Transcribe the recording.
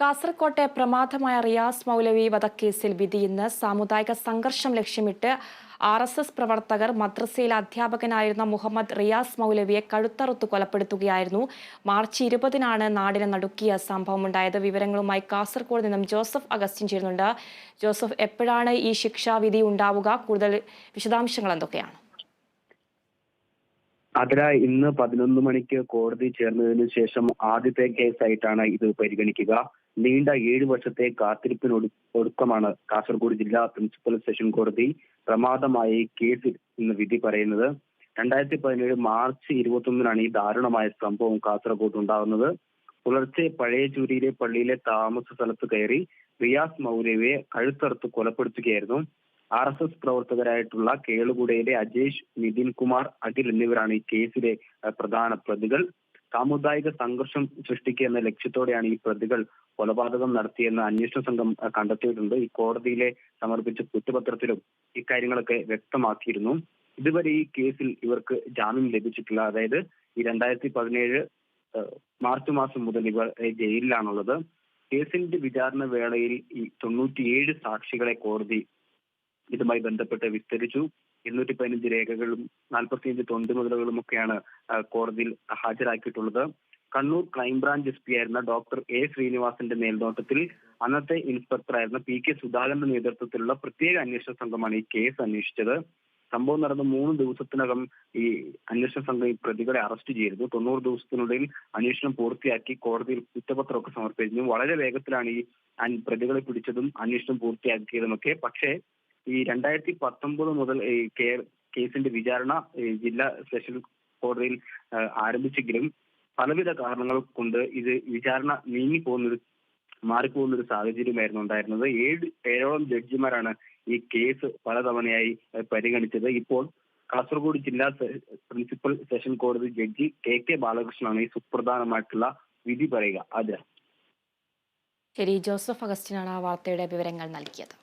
കാസർകോട്ടെ പ്രമാദമായ റിയാസ് മൗലവി വധക്കേസിൽ വിധി ഇന്ന് സാമുദായിക സംഘർഷം ലക്ഷ്യമിട്ട് ആർ എസ് എസ് പ്രവർത്തകർ മദ്രസയിലെ അധ്യാപകനായിരുന്ന മുഹമ്മദ് റിയാസ് മൗലവിയെ കഴുത്തറുത്ത് കൊലപ്പെടുത്തുകയായിരുന്നു. മാർച്ച് ഇരുപതിനാണ് നാടിനെ നടുക്കിയ സംഭവമുണ്ടായത്. വിവരങ്ങളുമായി കാസർഗോഡ് നിന്നും ജോസഫ് അഗസ്റ്റിൻ ചേരുന്നുണ്ട്. ജോസഫ് എപ്പോഴാണ് ഈ ശിക്ഷാവിധി ഉണ്ടാവുക? കൂടുതൽ വിശദാംശങ്ങൾ എന്തൊക്കെയാണ്? അതില ഇന്ന് പതിനൊന്ന് മണിക്ക് കോടതി ചേർന്നതിന് ശേഷം ആദ്യത്തെ കേസായിട്ടാണ് ഇത് പരിഗണിക്കുക. നീണ്ട ഏഴ് വർഷത്തെ കാത്തിരിപ്പിന് ഒടുക്കമാണ് കാസർഗോഡ് ജില്ലാ പ്രിൻസിപ്പൽ സെഷൻ കോടതി പ്രമാദമായി കേസ് ഇന്ന് വിധി പറയുന്നത്. രണ്ടായിരത്തി പതിനേഴ് മാർച്ച് ഇരുപത്തൊന്നിനാണ് ഈ ദാരുണമായ സംഭവം കാസർഗോഡ് ഉണ്ടാകുന്നത് പുലർച്ചെ പഴയ ചൂരിയിലെ പള്ളിയിലെ താമസ സ്ഥലത്ത് കയറി റിയാസ് മൗലവിയെ കഴുത്തറുത്ത് കൊലപ്പെടുത്തുകയായിരുന്നു. ആർ എസ് എസ് പ്രവർത്തകരായിട്ടുള്ള കേളുകുടയിലെ അജേഷ് നിതിൻ കുമാർ അഖിൽ എന്നിവരാണ് ഈ കേസിലെ പ്രധാന പ്രതികൾ. സാമുദായിക സംഘർഷം സൃഷ്ടിക്കുക എന്ന ലക്ഷ്യത്തോടെയാണ് ഈ പ്രതികൾ കൊലപാതകം നടത്തിയെന്ന് അന്വേഷണ സംഘം കണ്ടെത്തിയിട്ടുണ്ട്. ഈ കോടതിയിലെ സമർപ്പിച്ച കുറ്റപത്രത്തിലും ഇക്കാര്യങ്ങളൊക്കെ വ്യക്തമാക്കിയിരുന്നു. ഇതുവരെ ഈ കേസിൽ ഇവർക്ക് ജാമ്യം ലഭിച്ചിട്ടില്ല. അതായത് ഈ രണ്ടായിരത്തി പതിനേഴ് മാർച്ച് മാസം മുതൽ ഇവർ ജയിലിലാണുള്ളത്. കേസിന്റെ വിചാരണ വേളയിൽ ഈ തൊണ്ണൂറ്റിയേഴ് സാക്ഷികളെ കോടതി ഇതുമായി ബന്ധപ്പെട്ട് വിസ്തരിച്ചു. ഇരുന്നൂറ്റി പതിനഞ്ച് രേഖകളും നാൽപ്പത്തിയഞ്ച് തൊണ്ടുമുതലുകളും ഒക്കെയാണ് കോടതിയിൽ ഹാജരാക്കിയിട്ടുള്ളത്. Kannur crime branch S P ആയിരുന്ന ഡോക്ടർ എ ശ്രീനിവാസന്റെ മേൽനോട്ടത്തിൽ അന്നത്തെ ഇൻസ്പെക്ടറായിരുന്ന പി കെ സുധാകരന്റെ നേതൃത്വത്തിലുള്ള പ്രത്യേക അന്വേഷണ സംഘമാണ് ഈ കേസ് അന്വേഷിച്ചത്. സംഭവം നടന്ന മൂന്ന് ദിവസത്തിനകം ഈ അന്വേഷണ സംഘം ഈ പ്രതികളെ അറസ്റ്റ് ചെയ്തിരുന്നു. തൊണ്ണൂറ് ദിവസത്തിനുള്ളിൽ അന്വേഷണം പൂർത്തിയാക്കി കോടതിയിൽ കുറ്റപത്രമൊക്കെ സമർപ്പിച്ചിരുന്നു. വളരെ വേഗത്തിലാണ് ഈ പ്രതികളെ പിടിച്ചതും അന്വേഷണം പൂർത്തിയാക്കിയതുമൊക്കെ. പക്ഷേ ഈ രണ്ടായിരത്തി പത്തൊമ്പത് മുതൽ കേസിന്റെ വിചാരണ ജില്ലാ സെഷൻ കോടതിയിൽ ആരംഭിച്ചെങ്കിലും പലവിധ കാരണങ്ങൾ കൊണ്ട് ഇത് വിചാരണ നീങ്ങിപ്പോകുന്നൊരു മാറിപ്പോകുന്ന ഒരു സാഹചര്യമായിരുന്നു ഉണ്ടായിരുന്നത്. ഏഴ് ഏഴോളം ജഡ്ജിമാരാണ് ഈ കേസ് പലതവണയായി പരിഗണിച്ചത്. ഇപ്പോൾ കാസർഗോഡ് ജില്ലാ പ്രിൻസിപ്പൽ സെഷൻ കോടതി ജഡ്ജി കെ കെ ബാലകൃഷ്ണനാണ് ഈ സുപ്രധാനമായിട്ടുള്ള വിധി പറയുക. അത് ശരി ജോസഫ് അഗസ്റ്റിനാണ് ആ വാർത്തയുടെ വിവരങ്ങൾ നൽകിയത്.